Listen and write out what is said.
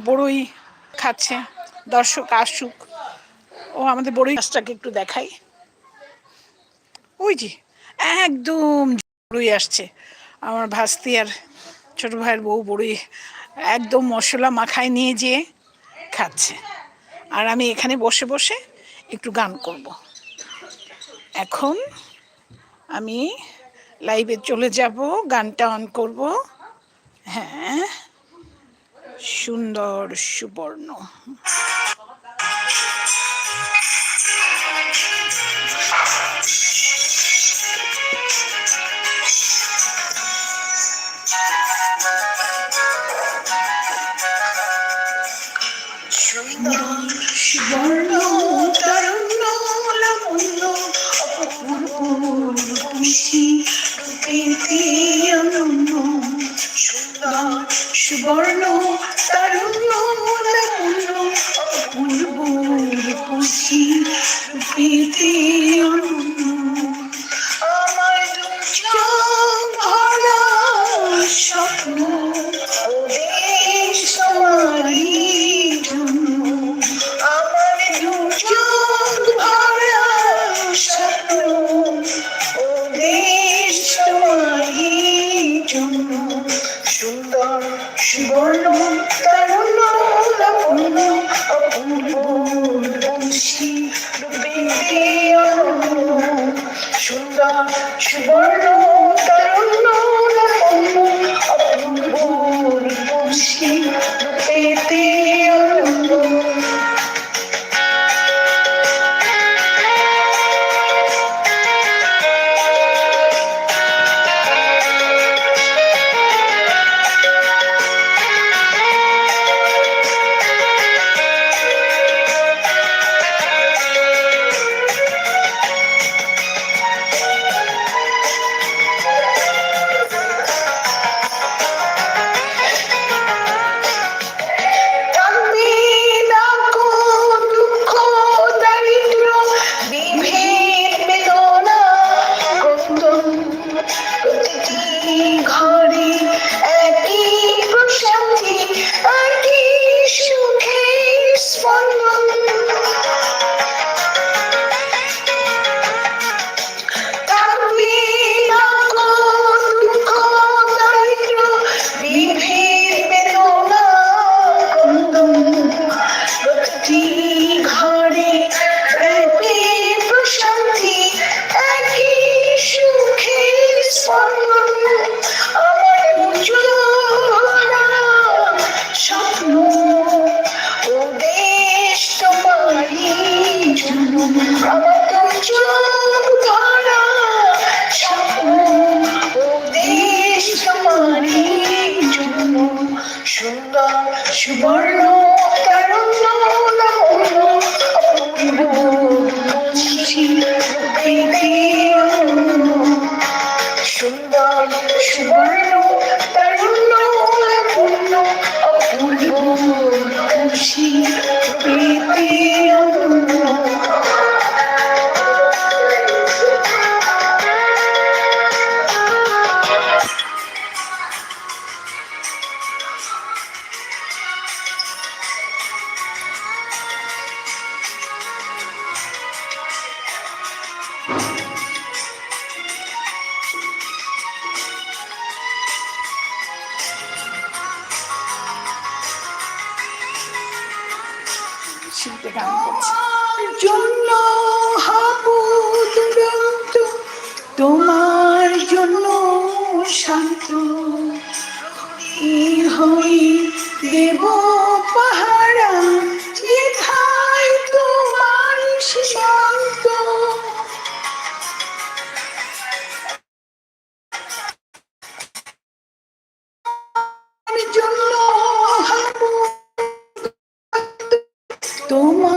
বড়ই খাচ্ছে, দর্শক আসুক। ও আমাদের বড়ই গাছটাকে একটু দেখাই। ওই যে, একদম বড়ই আসছে। আমার ভাস্তি আর ছোটো ভাইয়ের বউ বড়ই একদম মশলা মাখায় নিয়ে যেয়ে খাচ্ছে। আর আমি এখানে বসে বসে একটু গান করব। এখন আমি লাইভে চলে যাব, গানটা অন করব। হ্যাঁ। সুন্দর সুবর্ণ। সুবর্ণ you were শিল্পে গান করছে। জন্য তোমার turma